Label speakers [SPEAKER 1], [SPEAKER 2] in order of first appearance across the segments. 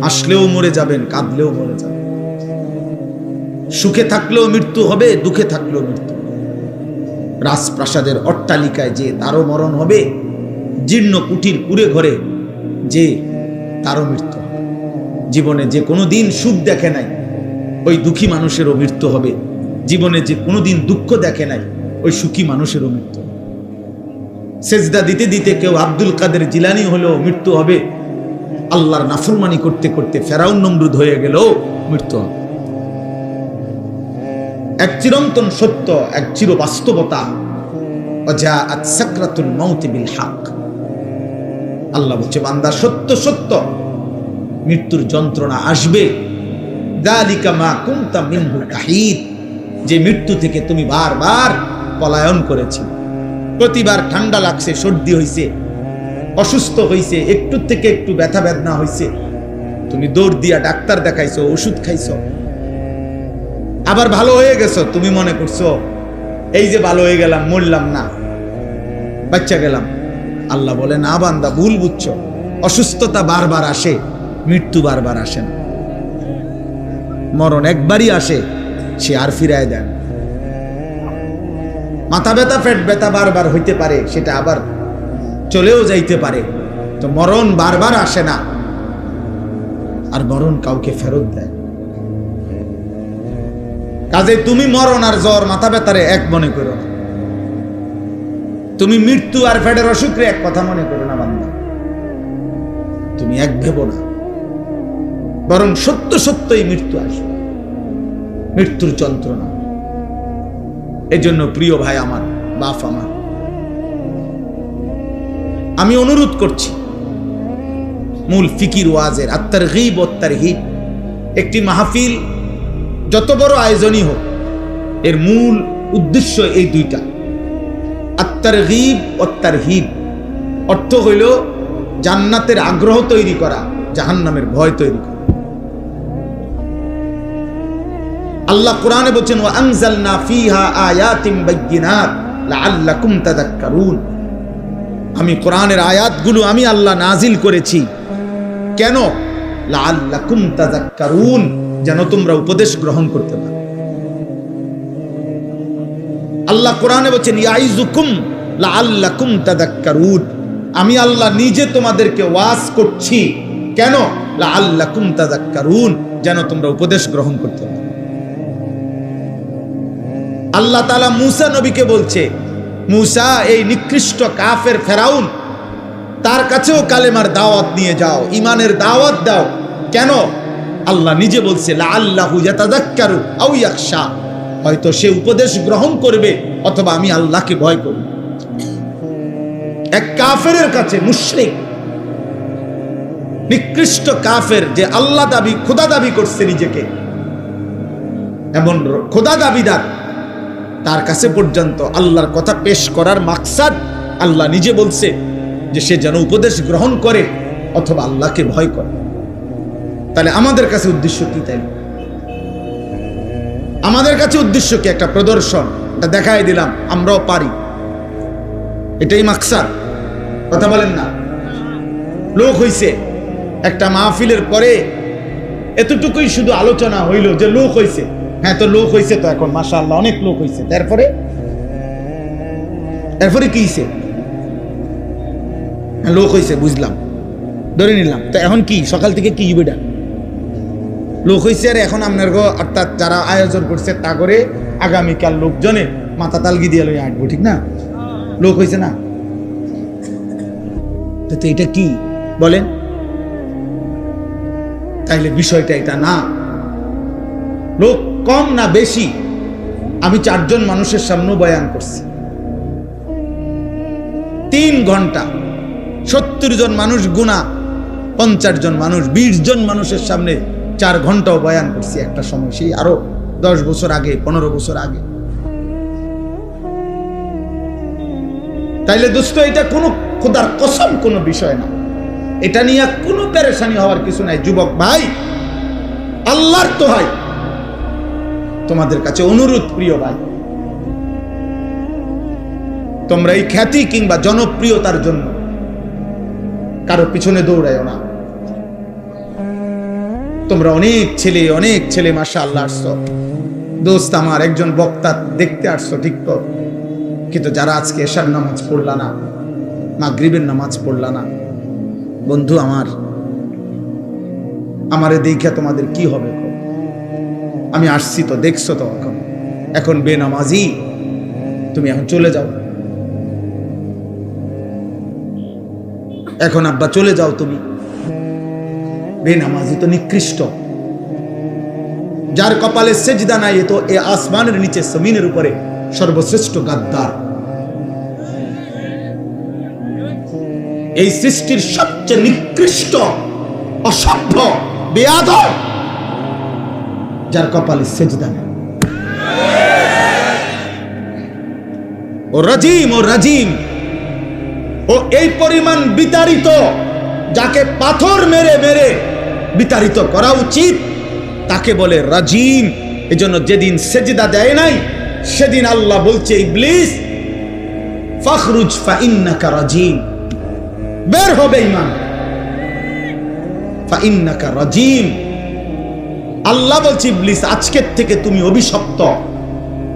[SPEAKER 1] আসলেও মরে যাবেন, কাঁদলেও মরে যাবেন। সুখে থাকলেও মৃত্যু হবে, দুঃখে থাকলেও মৃত্যু রাজপ্রাসাদের অট্টালিকায় যে তারও মরণ হবে, জীর্ণ কুটির কুড়ে ঘরে যে তারও মৃত্যু হবে। জীবনে যে কোনো দিন সুখ দেখে নাই, ওই দুঃখী মানুষেরও মৃত্যু হবে। জীবনে যে কোনো দিন দুঃখ দেখে নাই, ওই সুখী মানুষেরও মৃত্যু। সেজদা দিতে দিতে কেউ আব্দুল কাদের জিলানি হলেও মৃত্যু হবে। আল্লাহর নাফরমানি করতে করতে ফেরাউন নমরুদ হয়ে গেলেও মৃত্যু। এক চিরন্তন সত্য, এক চির বাস্তবতা আত সাকরাতুল মাউতি বিল হক। আল্লাহ বলছে, বান্দা, সত্য সত্য। মৃত্যুর যন্ত্রণা আসবে। দালিকা মা কুনতা মিনহু তাহিদ যে মৃত্যু থেকে তুমি বারবার পলায়ন করেছি। প্রতিবার ঠান্ডা লাগছে, সর্দি হইছে। অসুস্থ হইছে, একটু থেকে একটু ব্যথা বেদনা হইছে। তুমি দৌড় দিয়া ডাক্তার দেখাইছো, ওষুধ খাইছো। আবার ভালো হয়ে গেছো, তুমি মনে করছ, এই যে ভালো হয়ে গেলাম, মরলাম না। বাচ্চা গেলাম। আল্লাহ বলে না বান্দা, ভুল বুঝছ। অসুস্থতা বারবার আসে, মৃত্যু বারবার আসে না। মরণ একবারই আসে, সে আর ফিরায় দেন মাথা ব্যথা, পেট ব্যথা বারবার হইতে পারে, সেটা আবার চলেও যাইতে পারে। তো মরণ বারবার আসে না। আর মরণ কাউকে ফেরত দেয়। কাজে তুমি মরণ আর জ্বর মাথা ব্যথারে এক মনে করো না। তুমি মৃত্যু আর ফেডের অসুখরে এক কথা মনে করো না বান্দা। তুমি এক ভেবো না। বরং সত্য সত্যই মৃত্যু আসবে। মৃত্যুর যন্ত্রণা। এই জন্য প্রিয় ভাই আমার, বাপ আমার আমি অনুরোধ করছি। মূল ফিকির ওয়াজের আত্মার হিব অত্যার হিব একটি মাহফিল যত বড় আয়োজনই হোক, এর মূল উদ্দেশ্য এই দুইটা। আত্মার হিব অত্যার হিব অর্থ হইল জান্নাতের আগ্রহ তৈরি করা, জাহান্নামের ভয় তৈরি করা। আল্লাহ কোরআনে বলছেন ও আনজালনা ফিহা আয়াতিম বাইয়িনাত লাআল্লাকুম তাযাক্কারুন আমি কোরআনের আয়াতগুলো আমি আল্লাহ নাজিল করেছি। কেন? লাআল্লাকুম তাযাক্কারুন, যেন তোমরা উপদেশ গ্রহণ করতে পারো। আল্লাহ কোরআনে বলছেন আমি আল্লাহ নিজে তোমাদেরকে ওয়াজ করছি। কেন? লাআল্লাকুম তাযাক্কারুন, যেন তোমরা উপদেশ গ্রহণ করতে পারো। আল্লাহ তালা মুসা নবীকে বলছে মুসা, এই নিকৃষ্ট কাফের ফেরাউন, তার কাছেও কালেমার দাওয়াত নিয়ে যাও ইমানের দাওয়াত দাও। কেন? আল্লাহ নিজে বলছে আল্লাহু ইয়াতাযাক্কারু হয়তো সে উপদেশ গ্রহণ করবে, অথবা আমি আল্লাহকে ভয় করব এক কাফের কাছে মুশরিক, নিকৃষ্ট কাফের যে আল্লাহ দাবি, খোদা দাবি করছে নিজেকে, এমন খোদা দাবিদার তার কাছে পর্যন্ত আল্লাহর কথা পেশ করার মাকসাদ আল্লাহ নিজে বলছে যে সে যেন উপদেশ গ্রহণ করে অথবা আল্লাহকে ভয় করে। তাহলে আমাদের কাছে উদ্দেশ্য কি তাই? আমাদের কাছে উদ্দেশ্য কি? একটা প্রদর্শন এটা দেখাই দিলাম, আমরাও পারি। এটাই মাকসাদ। কথা বলেন না। লোক হইছে, একটা মাহফিলের পরে এতটুকুই শুধু আলোচনা হইল যে লোক হইছে। হ্যাঁ তো লোক হয়েছে তো এখন মাসা আল্লাহ অনেক লোক হয়েছে তারপরে? তারপরে কি হয়েছে হ্যাঁ, লোক হয়েছে বুঝলাম। ধরে নিলাম। তো এখন কি? সকাল থেকে কি বেটা লোক হয়েছে আর এখন আপনার অর্থাৎ যারা আয়োজন করছে তা করে আগামীকাল লোকজনে মাথা তালগি দিয়ে লই আঁটবো ঠিক না? লোক হয়েছে না? তো এটা কি? বলেন। তাইলে বিষয়টা এটা না। লোক কম না বেশি আমি চারজন মানুষের সামনে বয়ান করছি। তিন ঘণ্টা সত্তর জন মানুষ গুণা, পঞ্চাশ জন মানুষ, বিশ জন মানুষের সামনে চার ঘন্টাও বয়ান করছি একটা সময়। সেই আরও দশ বছর আগে, পনেরো বছর আগে। তাইলে দোস্ত, এটা কোনো খোদার কসম, কোনো বিষয় না। এটা নিয়ে কোনো পেরেশানি হওয়ার কিছু নাই। যুবক ভাই, আল্লাহর তো হয় তোমাদের কাছে অনুরোধ, প্রিয় ভাই। তোমরা এই খ্যাতি কিংবা জনপ্রিয়তার জন্য কারও পিছনে দৌড়ায় না। তোমরা অনেক ছেলে অনেক ছেলে মাসা আল্লাহ আসছো। দোস্ত আমার, একজন বক্তা দেখতে আসছো, ঠিক তো? কিন্তু যারা আজকে এশার নামাজ পড়লা না, মাগরিবের নামাজ পড়লা না, বন্ধু আমার, আমারে দেখে তোমাদের কি হবে? আমি আসছি তো, দেখছ তো এখন। এখন বেনামাজি, তুমি এখন চলে যাও। এখন আব্বা চলে যাও তুমি। বেনামাজি তো নিকৃষ্ট। যার কপালে সেজদা নাই তো এ আসমানের নিচে জমিনের উপরে সর্বশ্রেষ্ঠ গাদ্দার। এই সৃষ্টির সবচেয়ে নিকৃষ্ট, অসভ্য বেয়াদ যার কপালে সেজদা নেই ও রাজিম ও রাজিম। ও এই পরিমাণ বিতাড়িত, যাকে পাথর মেরে মেরে বিতাড়িত করা উচিত, তাকে বলে রাজিম। এজন্য যেদিন সেজদা দেয় নাই, সেদিন আল্লাহ বলছে, ইবলিস, ফখরুজ ফাইন্নাকা রাজিম। বের হবে ইমান। ফাইন্নাকা রাজিম। আল্লাহ বলছে, ইবলিস আজকের থেকে তুমি অভিশপ্ত।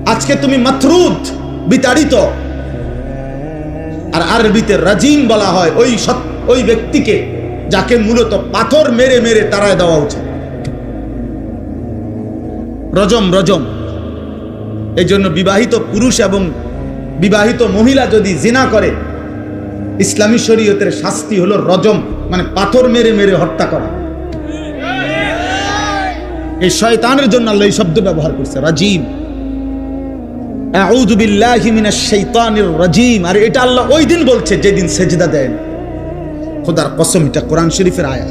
[SPEAKER 1] আজকে তুমি মাথরুদ বিতাড়িত। আর আরবিতে রাজিম বলা হয়, ওই ওই ব্যক্তিকে যাকে মূলত পাথর মেরে মেরে তারায় দেওয়া উচিত। রজম রজম। এই জন্য বিবাহিত পুরুষ এবং বিবাহিত মহিলা যদি জিনা করে, ইসলামী শরীয়তের শাস্তি হলো রজম মানে পাথর মেরে মেরে হত্যা করা। এই শয়তানের জন্য আল্লাহ এই শব্দ ব্যবহার করছে, রাজিম। রাজিম। আর এটা আল্লাহ ওই দিন বলছে, যেদিন সেজদা দেন। খোদার কসম, এটা কোরআন শরীফের আয়াত।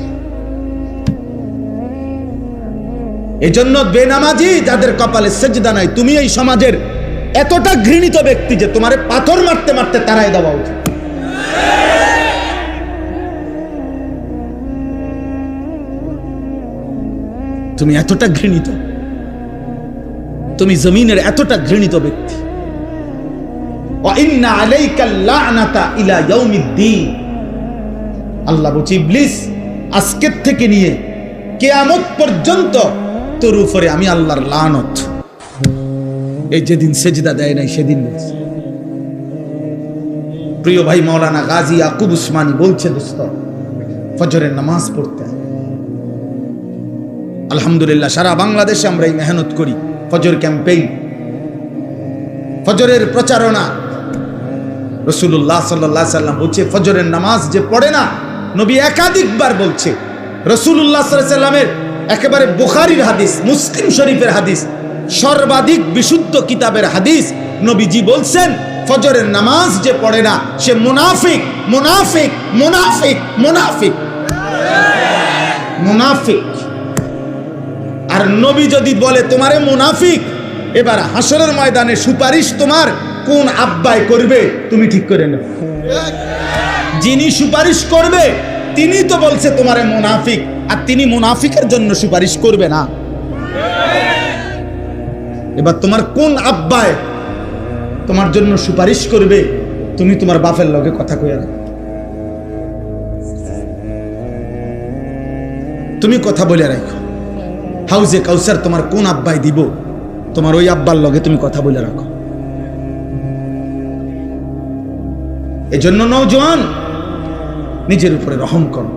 [SPEAKER 1] এজন্য বেনামাজি যাদের কপালে সেজদা নাই, তুমি এই সমাজের এতটা ঘৃণিত ব্যক্তি যে তোমারে পাথর মারতে মারতে তারাই দেওয়া উচিত। তুমি এতটা ঘৃণিত। তুমি জমিনের এতটা ঘৃণিত ব্যক্তি। আল্লাহ আজকের থেকে নিয়ে কেয়ামত পর্যন্ত তোর উপরে আমি আল্লাহর লানত। এই যেদিন সেজদা দেয় নাই, সেদিন প্রিয় ভাই মৌলানা গাজী আকুব বলছে, দোস্ত, ফজরের নামাজ পড়তে আলহামদুলিল্লাহ, সারা বাংলাদেশে আমরা এই মেহনত করি। ফজর ক্যাম্পেইন, ফজরের প্রচারণা। রসুল্লাহ সাল্লাহ সাল্লাম বলছে, ফজরের নামাজ যে পড়ে না, নবী একাধিকবার বলছে রসুল্লাহ সাল্লামের একেবারে বুখারির হাদিস, মুসলিম শরীফের হাদিস, সর্বাধিক বিশুদ্ধ কিতাবের হাদিস নবীজি বলছেন, ফজরের নামাজ যে পড়ে না, সে মুনাফিক মুনাফিক মুনাফিক মুনাফিক। মুনাফিক। আর নবী যদি বলে, তোমারে মুনাফিক এবার হাসরের ময়দানে সুপারিশ তোমার, কোন আব্বাই করবে, তুমি ঠিক করে নেবে যিনি সুপারিশ করবে, তিনি তো বলছে তোমারে মুনাফিক, আর তিনি মুনাফিকের জন্য সুপারিশ করবে না। এবার তোমার কোন আব্বায় তোমার জন্য সুপারিশ করবে, তুমি তোমার বাপের লগে কথা কইয়া রাখো। তুমি কথা বলে রাখো। হাউজে কাউসার তোমার কোন আব্বাই দিব? তোমার ওই আব্বার লগে তুমি কথা বলে রাখো। এজন্য নৌজওয়ান নিজের উপরে রহম করো।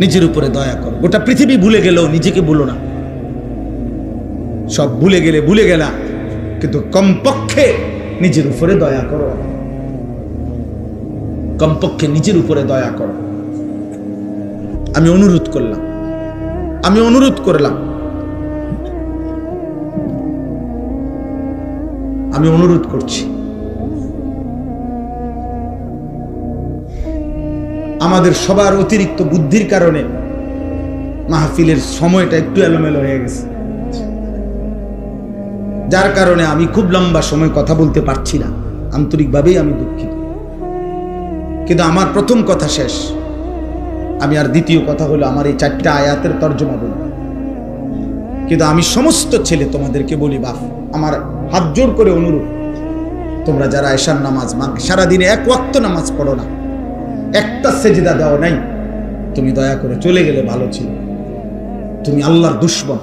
[SPEAKER 1] নিজের উপরে দয়া করো। গোটা পৃথিবী ভুলে গেলেও নিজেকে ভুলো না। সব ভুলে গেলে ভুলে গেলা, কিন্তু কমপক্ষে নিজের উপরে দয়া করো। কমপক্ষে নিজের উপরে দয়া করো। আমি অনুরোধ করলাম আমি অনুরোধ করলাম। আমি অনুরোধ করছি। আমাদের সবার অতিরিক্ত বুদ্ধির কারণে মাহফিলের সময়টা একটু এলোমেলো হয়ে গেছে। যার কারণে আমি খুব লম্বা সময় কথা বলতে পারছি না। আন্তরিকভাবেই আমি দুঃখিত। কিন্তু আমার প্রথম কথা শেষ। আমি আর দ্বিতীয় কথা হলো আমার এই চারটা আয়াতের তর্জমা বলব কিন্তু আমি সমস্ত ছেলে তোমাদেরকে বলি, বাপ, আমার হাত জোর করে অনুরোধ, তোমরা যারা এশার নামাজ মাগ, সারাদিনে এক ওয়াক্ত নামাজ পড়ো না, একটা সেজিদা দাও নাই। তুমি দয়া করে চলে গেলে ভালো ছিল। তুমি আল্লাহর দুশ্মন।